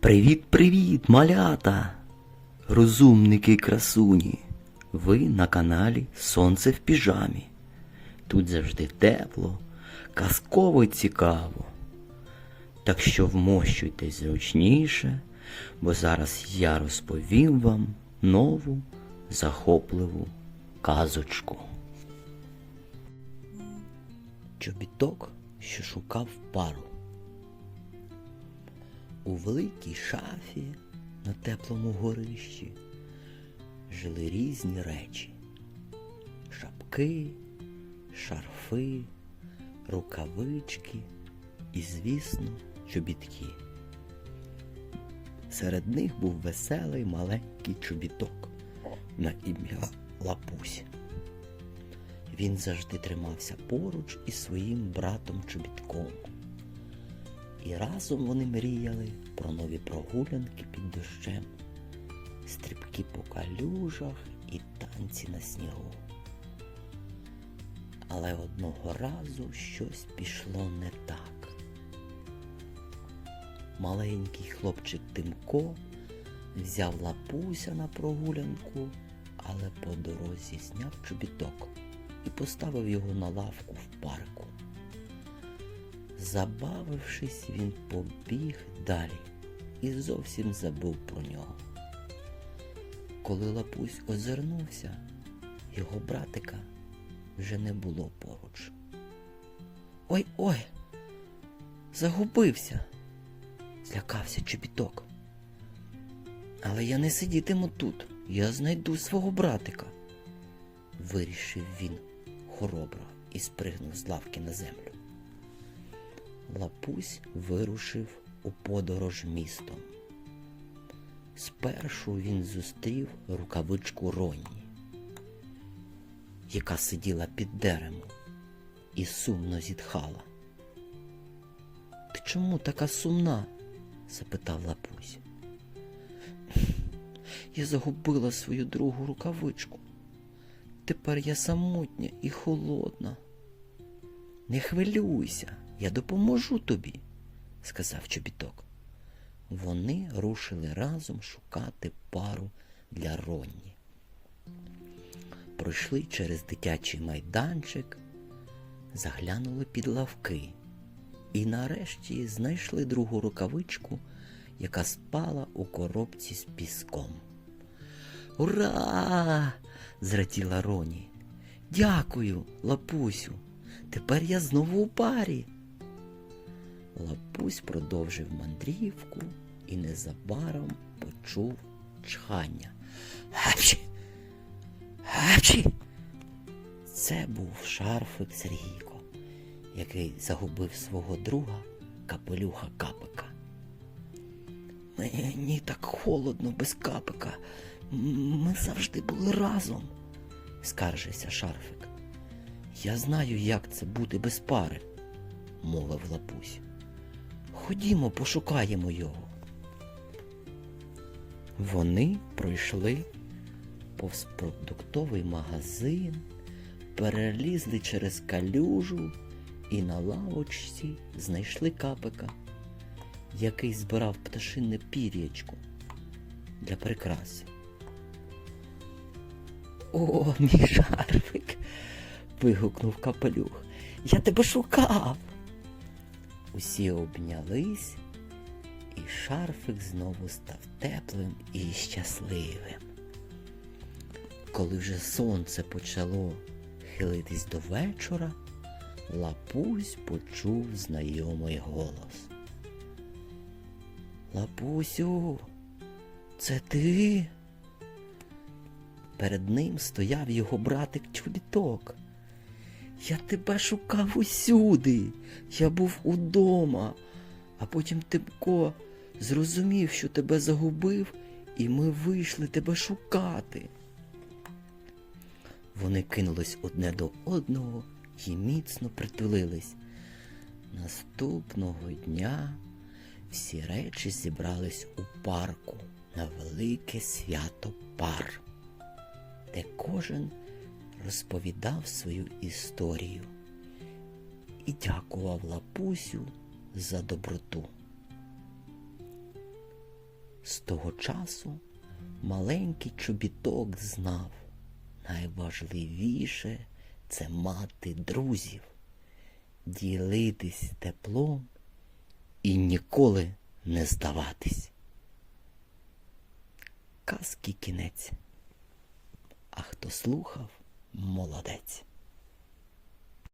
Привіт-привіт, малята! Розумники красуні! Ви на каналі Сонце в піжамі. Тут завжди тепло, казково цікаво. Так що вмощуйтесь зручніше, бо зараз я розповім вам нову захопливу казочку. Чобіток, що шукав пару. У великій шафі на теплому горищі жили різні речі. Шапки, шарфи, рукавички і, звісно, чобітки. Серед них був веселий маленький чобіток на ім'я Лапусь. Він завжди тримався поруч із своїм братом чобітком. І разом вони мріяли про нові прогулянки під дощем, стрибки по калюжах і танці на снігу. Але одного разу щось пішло не так. Маленький хлопчик Тимко взяв лапуся на прогулянку, але по дорозі зняв чобіток і поставив його на лавку в парку. Забавившись, він побіг далі і зовсім забув про нього. Коли лапусь озирнувся, його братика вже не було поруч. Ой ой, загубився, злякався чобіток. Але я не сидітиму тут, я знайду свого братика, вирішив він хоробро і спригнув з лавки на землю. Лапусь вирушив у подорож містом. Спершу він зустрів рукавичку Ронні, яка сиділа під деревом і сумно зітхала. Ти чому така сумна? запитав Лапусь. Я загубила свою другу рукавичку. Тепер я самотня і холодна. Не хвилюйся, я допоможу тобі, сказав чобіток. Вони рушили разом шукати пару для Ронні. Пройшли через дитячий майданчик, заглянули під лавки і нарешті знайшли другу рукавичку, яка спала у коробці з піском. Ура! зраділа Роні. Дякую, лапусю. Тепер я знову у парі. Лапусь продовжив мандрівку і незабаром почув чхання. Гапчі! Гапчі! Це був шарфик Сергійко, який загубив свого друга капелюха капика. Мені так холодно без капика. Ми завжди були разом, скаржився шарфик. Я знаю, як це бути без пари, мовив лапусь. Ходімо, пошукаємо його. Вони пройшли повз продуктовий магазин, перелізли через калюжу і на лавочці знайшли капика, який збирав пташине пір'ячко для прикраси. О, мій шарфик. вигукнув капелюх. Я тебе шукав. Усі обнялись, і шарфик знову став теплим і щасливим. Коли вже сонце почало хилитись до вечора, Лапусь почув знайомий голос. Лапусю, це ти? Перед ним стояв його братик чобіток. Я тебе шукав усюди. Я був удома, а потім Тимко зрозумів, що тебе загубив, і ми вийшли тебе шукати. Вони кинулись одне до одного і міцно притулились. Наступного дня всі речі зібрались у парку на велике свято пар, де кожен розповідав свою історію і дякував лапусю за доброту. З того часу маленький чобіток знав, найважливіше це мати друзів, ділитись теплом і ніколи не здаватись. Казки кінець. А хто слухав, молодець.